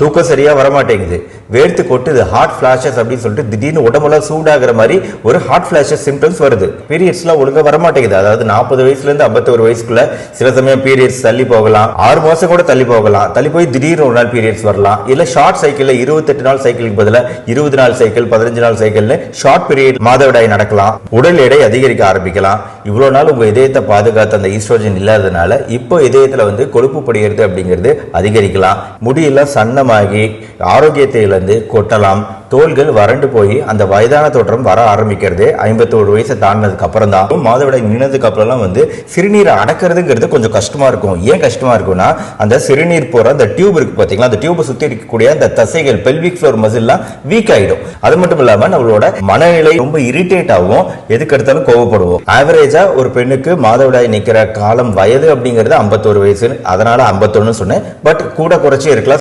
தூக்கம் சரியா வரமாட்டேங்குது. வேர்த்து கொட்டுது ஹார்ட் ஃபிளாஷஸ் அப்படின்னு சொல்லிட்டு திடீர்னு உடம்புலாம் சூடாகிற மாதிரி ஒரு ஹார்ட் ஃபிளாஷஸ் சிம்டம்ஸ் வருது. பீரியட்ஸ்லாம் ஒழுங்கா வரமாட்டேங்குது. அதாவது நாற்பது வயசுல இருந்து ஐம்பத்தோரு வயசுக்குள்ள சில சமயம் பீரியட்ஸ் தள்ளி போகலாம். ஆறு மாசம் கூட தள்ளி போகலாம். தள்ளி போய் திடீர்னு ஒரு நாள் பீரியட்ஸ் வரலாம். இல்ல ஷார்ட் சைக்கிளில் இருபத்தெட்டு நாள் சைக்கிளுக்கு பதிலாக இருபது நாள் சைக்கிள் பதினஞ்சு நாள் சைக்கிள்னு ஷார்ட் பீரியட் மாதவிடாய் நடக்கலாம். உடல் எடை அதிகரிக்க ஆரம்பிக்கலாம். இவ்வளோ நாள் உங்கள் இதயத்தை பாதுகாத்த அந்த ஈஸ்ட்ரோஜன் இல்லாததுனால இப்போ இதயத்தில் வந்து கொழுப்பு படிகிறது அப்படிங்கிறது அதிகரிக்கலாம். முடியெல்லாம் சன்னமாகி ஆரோக்கியத்தை இழந்து கொட்டலாம். தோள்கள் வறண்டு போய் அந்த வயதான தோற்றம் வர ஆரம்பிக்கிறது. ஐம்பத்தோரு வயசு தாண்டினதுக்கு அப்புறம் தான் மாதவிடாய் நின்னதுக்கு அப்புறம்லாம் வந்து சிறுநீரை அடக்கிறதுங்கிறது கொஞ்சம் கஷ்டமா இருக்கும். ஏன் கஷ்டமா இருக்கும்னா அந்த சிறுநீர் போகிற அந்த டியூப் இருக்கு பார்த்தீங்களா அந்த டியூப்பை சுற்றி இருக்கக்கூடிய அந்த தசைகள் பெல்விக் ஃப்ளோர் மசில்லாம் வீக் ஆகிடும் அது மட்டும் இல்லாமல் நம்மளோட மனநிலை ரொம்ப இரிட்டேட் ஆகும். எதுக்கு எடுத்தாலும் கோவப்படுவோம். ஆவரேஜ் ஒரு பெண்ணுக்கு மாதவிடாய் நிற்கிற காலம் வயது அப்படிங்கிறது ஐம்பத்தோரு வயசு அதனால ஐம்பத்தொன்னு சொன்னேன். பட் கூட குறைச்சி இருக்கலாம்.